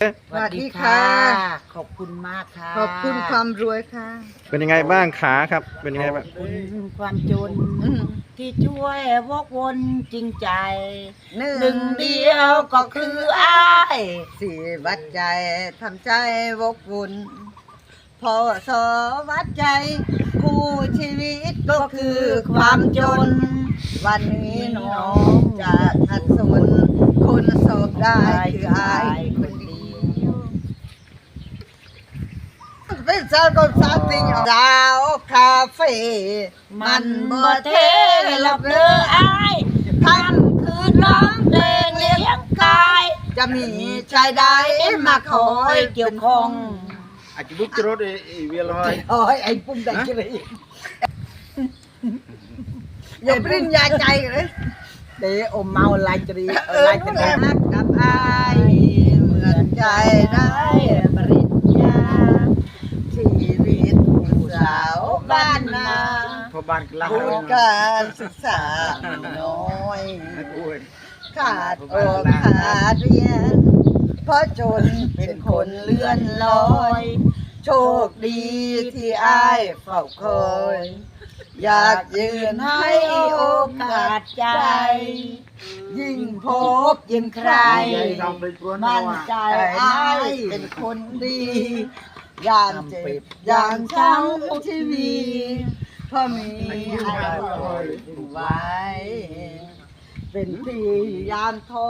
สวัสดีค่ะ ขอบคุณมากค่ะขอบคุณความรวยค่ะ เป็นยังไงบ้างขาครับ เป็นยังไงขบ้าองบคุณความจนอืมที่ช่วยวกวนจริงใจหนึ่หนึ่งเดียวก็คืออ้ายสี่วัดใจทำใจวกวุ่นพอสอวัดใจ คู่ชีวิตก็คือความจน วันนี้น้องจะทัดสนคนสอบได้คืออายคนเดียว เป็นสาวก็สาวติงดาวคาเฟ่มันบ่เทหลับเด้ออ้ายท่านคือน้องเพลงเลี้ยงกาย จะมีชายใดมาคอยเกี่ยวข้องอาจจะบุกจรถเอเวียลอยโอ้ยไอ้ปุ้มได้กรีอย่าปริญญาใจเลยเดอมเมาลายจรีเออลายจนู่นรี แหละกับอายเหมือนใจได้ ปริญญา ชีวิตผู้สาว บ้านนาพอบ้านกลางบุญการศึกษาน้อยขาดโอกขาดเรียน เพราะจนเป็นคนเลื่อนลอย โชคดีที่อายเฝ้าคอย อยากยืนให้โอกาสใจ ยิ่งพบยิ่งใคร มั่นใจอายเป็นคนดี ยามเจ็บยามช้ำทีวีพ่อมีอ้คอยไว้ เป็นพี่ยามท้อ